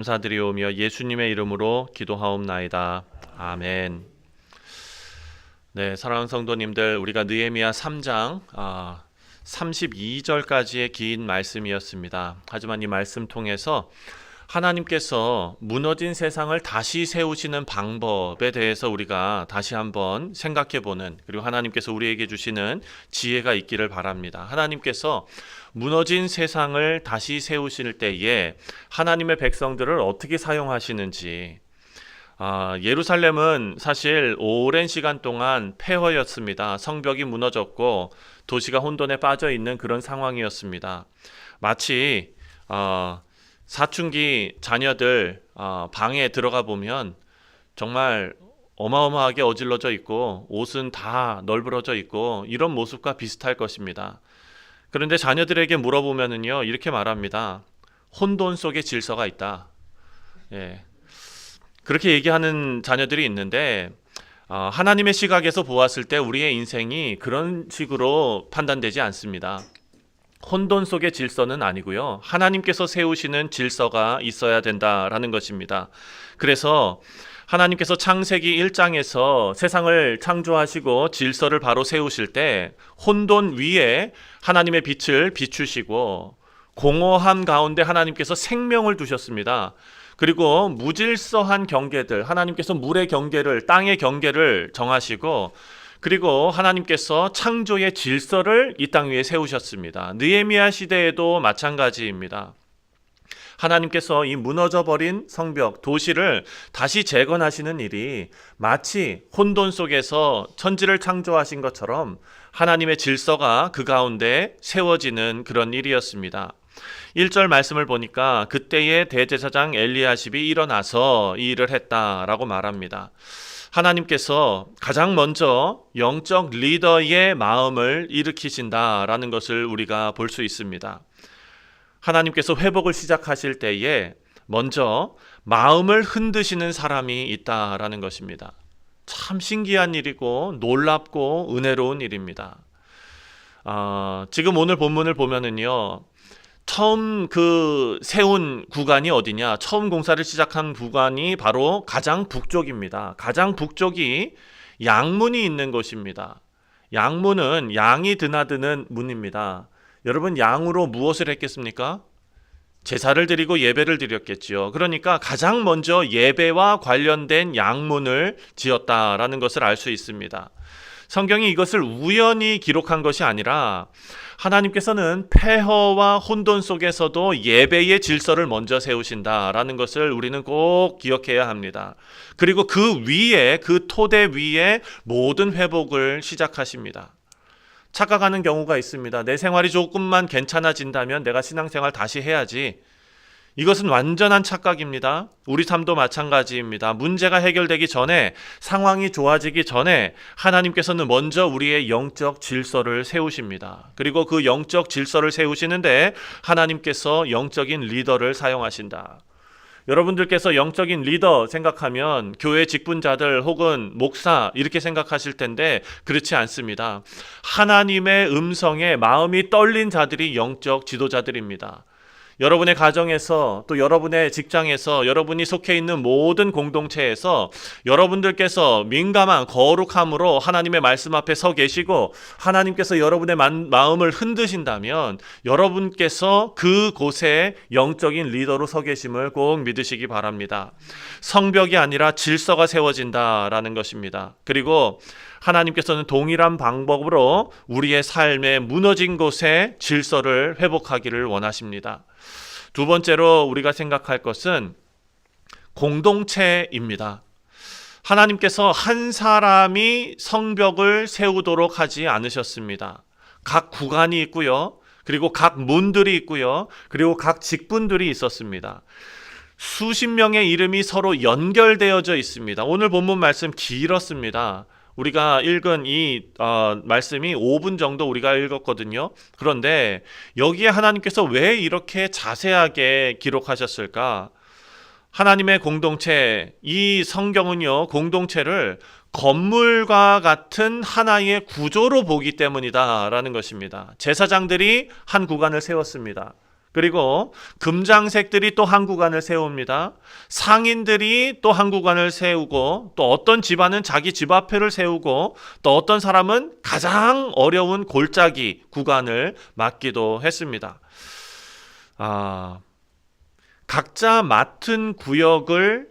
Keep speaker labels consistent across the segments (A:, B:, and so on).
A: 감사드리오며 예수님의 이름으로 기도하옵나이다. 아멘. 네, 사랑하는 성도님들, 우리가 느헤미야 3장 아, 32절까지의 긴 말씀이었습니다. 하지만 이 말씀 통해서 하나님께서 무너진 세상을 다시 세우시는 방법에 대해서 우리가 다시 한번 생각해 보는 그리고 하나님께서 우리에게 주시는 지혜가 있기를 바랍니다. 하나님께서 무너진 세상을 다시 세우실 때에 하나님의 백성들을 어떻게 사용하시는지 아, 예루살렘은 사실 오랜 시간 동안 폐허였습니다. 성벽이 무너졌고 도시가 혼돈에 빠져 있는 그런 상황이었습니다. 마치 어, 사춘기 자녀들 어, 방에 들어가 보면 정말 어마어마하게 어질러져 있고 옷은 다 널브러져 있고 이런 모습과 비슷할 것입니다. 그런데 자녀들에게 물어보면은요 이렇게 말합니다. 혼돈 속에 질서가 있다. 예. 그렇게 얘기하는 자녀들이 있는데 어, 하나님의 시각에서 보았을 때 우리의 인생이 그런 식으로 판단되지 않습니다. 혼돈 속의 질서는 아니고요. 하나님께서 세우시는 질서가 있어야 된다라는 것입니다. 그래서 하나님께서 창세기 1장에서 세상을 창조하시고 질서를 바로 세우실 때 혼돈 위에 하나님의 빛을 비추시고 공허함 가운데 하나님께서 생명을 두셨습니다. 그리고 무질서한 경계들 하나님께서 물의 경계를 땅의 경계를 정하시고 그리고 하나님께서 창조의 질서를 이 땅 위에 세우셨습니다. 느헤미야 시대에도 마찬가지입니다. 하나님께서 이 무너져 버린 성벽 도시를 다시 재건하시는 일이 마치 혼돈 속에서 천지를 창조하신 것처럼 하나님의 질서가 그 가운데 세워지는 그런 일이었습니다. 1절 말씀을 보니까 그때의 대제사장 엘리야십이 일어나서 이 일을 했다라고 말합니다. 하나님께서 가장 먼저 영적 리더의 마음을 일으키신다라는 것을 우리가 볼 수 있습니다. 하나님께서 회복을 시작하실 때에 먼저 마음을 흔드시는 사람이 있다라는 것입니다. 참 신기한 일이고 놀랍고 은혜로운 일입니다. 어, 지금 오늘 본문을 보면은요, 처음 그 세운 구간이 어디냐? 처음 공사를 시작한 구간이 바로 가장 북쪽입니다. 가장 북쪽이 양문이 있는 곳입니다. 양문은 양이 드나드는 문입니다. 여러분 양으로 무엇을 했겠습니까? 제사를 드리고 예배를 드렸겠지요. 그러니까 가장 먼저 예배와 관련된 양문을 지었다라는 것을 알 수 있습니다. 성경이 이것을 우연히 기록한 것이 아니라 하나님께서는 폐허와 혼돈 속에서도 예배의 질서를 먼저 세우신다라는 것을 우리는 꼭 기억해야 합니다. 그리고 그 위에 그 토대 위에 모든 회복을 시작하십니다. 착각하는 경우가 있습니다. 내 생활이 조금만 괜찮아진다면 내가 신앙생활 다시 해야지. 이것은 완전한 착각입니다. 우리 삶도 마찬가지입니다. 문제가 해결되기 전에 상황이 좋아지기 전에 하나님께서는 먼저 우리의 영적 질서를 세우십니다. 그리고 그 영적 질서를 세우시는데 하나님께서 영적인 리더를 사용하신다. 여러분들께서 영적인 리더 생각하면 교회 직분자들 혹은 목사 이렇게 생각하실 텐데 그렇지 않습니다. 하나님의 음성에 마음이 떨린 자들이 영적 지도자들입니다. 여러분의 가정에서 또 여러분의 직장에서 여러분이 속해 있는 모든 공동체에서 여러분들께서 민감한 거룩함으로 하나님의 말씀 앞에 서 계시고 하나님께서 여러분의 마음을 흔드신다면 여러분께서 그 곳에 영적인 리더로 서 계심을 꼭 믿으시기 바랍니다. 성벽이 아니라 질서가 세워진다라는 것입니다. 그리고 하나님께서는 동일한 방법으로 우리의 삶의 무너진 곳에 질서를 회복하기를 원하십니다. 두 번째로 우리가 생각할 것은 공동체입니다. 하나님께서 한 사람이 성벽을 세우도록 하지 않으셨습니다. 각 구간이 있고요. 그리고 각 문들이 있고요. 그리고 각 직분들이 있었습니다. 수십 명의 이름이 서로 연결되어져 있습니다. 오늘 본문 말씀 길었습니다. 우리가 읽은 이 어, 말씀이 5분 정도 우리가 읽었거든요. 그런데 여기에 하나님께서 왜 이렇게 자세하게 기록하셨을까? 하나님의 공동체, 이 성경은요, 공동체를 건물과 같은 하나의 구조로 보기 때문이다라는 것입니다. 제사장들이 한 구간을 세웠습니다. 그리고 금장색들이 또 한 구간을 세웁니다. 상인들이 또 한 구간을 세우고 또 어떤 집안은 자기 집 앞에를 세우고 또 어떤 사람은 가장 어려운 골짜기 구간을 맡기도 했습니다. 아, 각자 맡은 구역을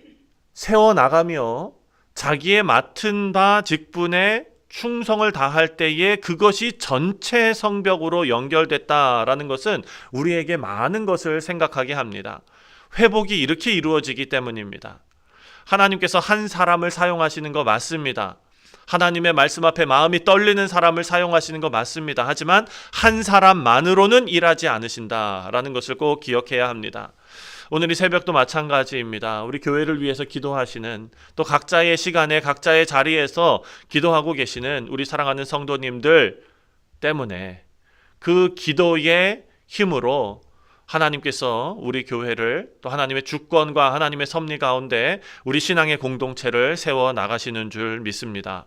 A: 세워 나가며 자기의 맡은 바 직분에 충성을 다할 때에 그것이 전체 성벽으로 연결됐다라는 것은 우리에게 많은 것을 생각하게 합니다. 회복이 이렇게 이루어지기 때문입니다. 하나님께서 한 사람을 사용하시는 거 맞습니다. 하나님의 말씀 앞에 마음이 떨리는 사람을 사용하시는 거 맞습니다. 하지만 한 사람만으로는 일하지 않으신다라는 것을 꼭 기억해야 합니다. 오늘 이 새벽도 마찬가지입니다. 우리 교회를 위해서 기도하시는 또 각자의 시간에 각자의 자리에서 기도하고 계시는 우리 사랑하는 성도님들 때문에 그 기도의 힘으로 하나님께서 우리 교회를 또 하나님의 주권과 하나님의 섭리 가운데 우리 신앙의 공동체를 세워 나가시는 줄 믿습니다.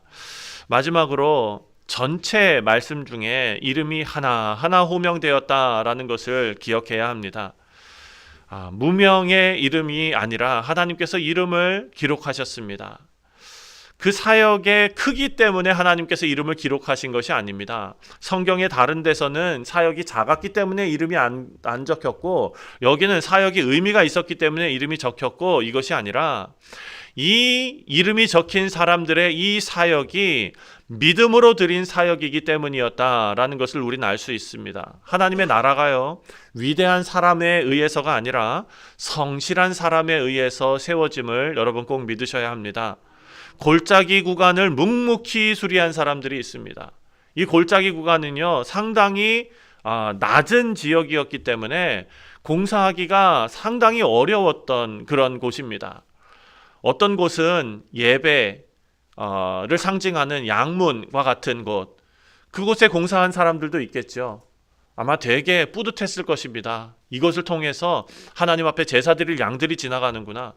A: 마지막으로 전체 말씀 중에 이름이 하나 하나 호명되었다라는 것을 기억해야 합니다. 아, 무명의 이름이 아니라 하나님께서 이름을 기록하셨습니다. 그 사역의 크기 때문에 하나님께서 이름을 기록하신 것이 아닙니다. 성경의 다른 데서는 사역이 작았기 때문에 이름이 안, 안 적혔고 여기는 사역이 의미가 있었기 때문에 이름이 적혔고 이것이 아니라 이 이름이 적힌 사람들의 이 사역이 믿음으로 드린 사역이기 때문이었다라는 것을 우리는 알 수 있습니다. 하나님의 나라가요, 위대한 사람에 의해서가 아니라 성실한 사람에 의해서 세워짐을 여러분 꼭 믿으셔야 합니다. 골짜기 구간을 묵묵히 수리한 사람들이 있습니다. 이 골짜기 구간은요, 상당히 아, 낮은 지역이었기 때문에 공사하기가 상당히 어려웠던 그런 곳입니다. 어떤 곳은 예배를 상징하는 양문과 같은 곳, 그곳에 공사한 사람들도 있겠죠. 아마 되게 뿌듯했을 것입니다. 이것을 통해서 하나님 앞에 제사 드릴 양들이 지나가는구나.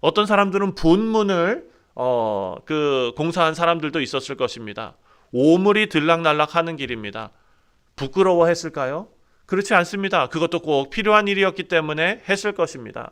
A: 어떤 사람들은 분문을 어, 그 공사한 사람들도 있었을 것입니다. 오물이 들락날락 하는 길입니다. 부끄러워했을까요? 그렇지 않습니다. 그것도 꼭 필요한 일이었기 때문에 했을 것입니다.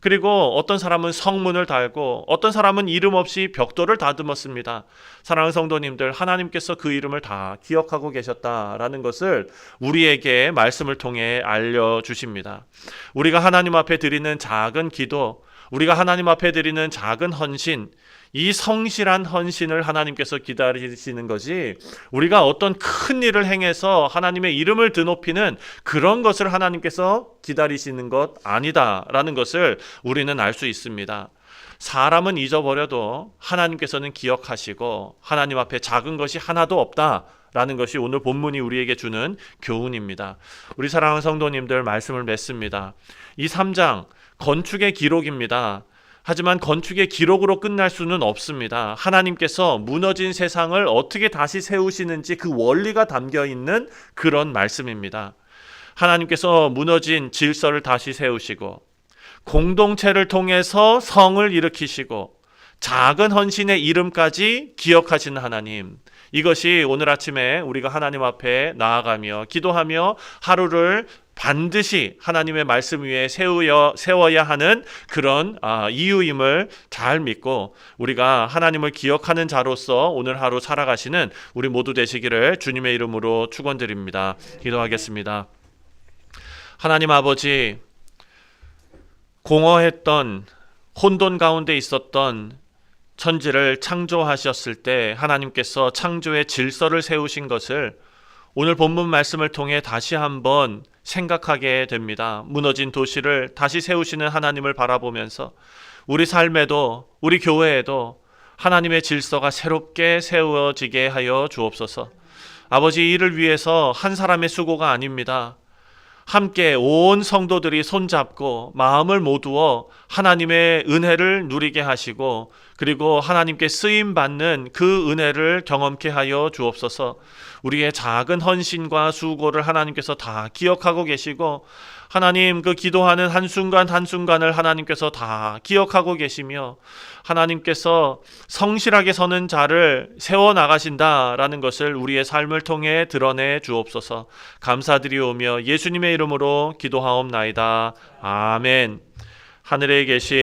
A: 그리고 어떤 사람은 성문을 달고 어떤 사람은 이름 없이 벽돌을 다듬었습니다. 사랑하는 성도님들, 하나님께서 그 이름을 다 기억하고 계셨다라는 것을 우리에게 말씀을 통해 알려주십니다. 우리가 하나님 앞에 드리는 작은 기도, 우리가 하나님 앞에 드리는 작은 헌신, 이 성실한 헌신을 하나님께서 기다리시는 거지 우리가 어떤 큰 일을 행해서 하나님의 이름을 드높이는 그런 것을 하나님께서 기다리시는 것 아니다라는 것을 우리는 알 수 있습니다. 사람은 잊어버려도 하나님께서는 기억하시고 하나님 앞에 작은 것이 하나도 없다. 라는 것이 오늘 본문이 우리에게 주는 교훈입니다. 우리 사랑하는 성도님들 말씀을 맺습니다. 이 3장 건축의 기록입니다. 하지만 건축의 기록으로 끝날 수는 없습니다. 하나님께서 무너진 세상을 어떻게 다시 세우시는지 그 원리가 담겨 있는 그런 말씀입니다. 하나님께서 무너진 질서를 다시 세우시고 공동체를 통해서 성을 일으키시고 작은 헌신의 이름까지 기억하시는 하나님. 이것이 오늘 아침에 우리가 하나님 앞에 나아가며 기도하며 하루를 반드시 하나님의 말씀 위에 세우여, 세워야 하는 그런 아, 이유임을 잘 믿고 우리가 하나님을 기억하는 자로서 오늘 하루 살아가시는 우리 모두 되시기를 주님의 이름으로 축원드립니다. 기도하겠습니다. 하나님 아버지 공허했던 혼돈 가운데 있었던 천지를 창조하셨을 때 하나님께서 창조의 질서를 세우신 것을 오늘 본문 말씀을 통해 다시 한번 생각하게 됩니다. 무너진 도시를 다시 세우시는 하나님을 바라보면서 우리 삶에도 우리 교회에도 하나님의 질서가 새롭게 세워지게 하여 주옵소서. 아버지 이를 위해서 한 사람의 수고가 아닙니다. 함께 온 성도들이 손잡고 마음을 모두어 하나님의 은혜를 누리게 하시고 그리고 하나님께 쓰임 받는 그 은혜를 경험케 하여 주옵소서. 우리의 작은 헌신과 수고를 하나님께서 다 기억하고 계시고 하나님 그 기도하는 한순간 한순간을 하나님께서 다 기억하고 계시며 하나님께서 성실하게 서는 자를 세워 나가신다라는 것을 우리의 삶을 통해 드러내 주옵소서. 감사드리오며 예수님의 이름으로 기도하옵나이다. 아멘. 하늘에 계신